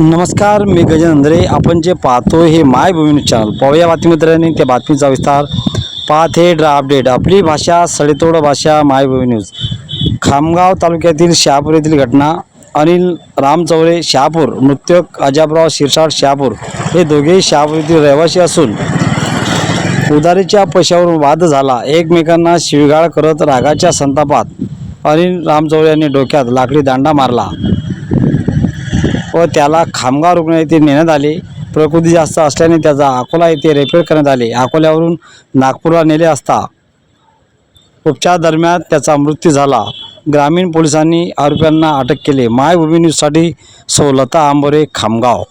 नमस्कार मी गजेंद्र अंधरे. आपण जे पाहतो हे माय न्यूज चॅनल. पाहूया बातमीमित्रांनी त्या बातमीचा विस्तार. पाहत हे ड्रा अपडेट. आपली भाषा सडेतोड भाषा मायभूमी न्यूज. खामगाव तालुक्यातील शहापूर येथील घटना. अनिल रामचवळे शहापूर. नृत्यक अजाबराव शिरसाट शहापूर. हे दोघेही शहापूर येथील रहिवासी असून उधारीच्या पैशावरून वाद झाला. एकमेकांना शिवीगाळ करत रागाच्या संतापात अनिल रामचौरे यांनी डोक्यात लाकडी दांडा मारला. व त्याला खामगाव रुग्णालयात नेण्यात आले. प्रकृती जास्त असल्याने त्याचा अकोला येथे रेफर करण्यात आले. अकोल्यावरून नागपूरला नेले असता उपचार दरम्यान त्याचा मृत्यू झाला. ग्रामीण पोलिसांनी आरोपींना अटक केली. मायभूमी न्यूजसाठी सौलता आंबोरे खामगाव.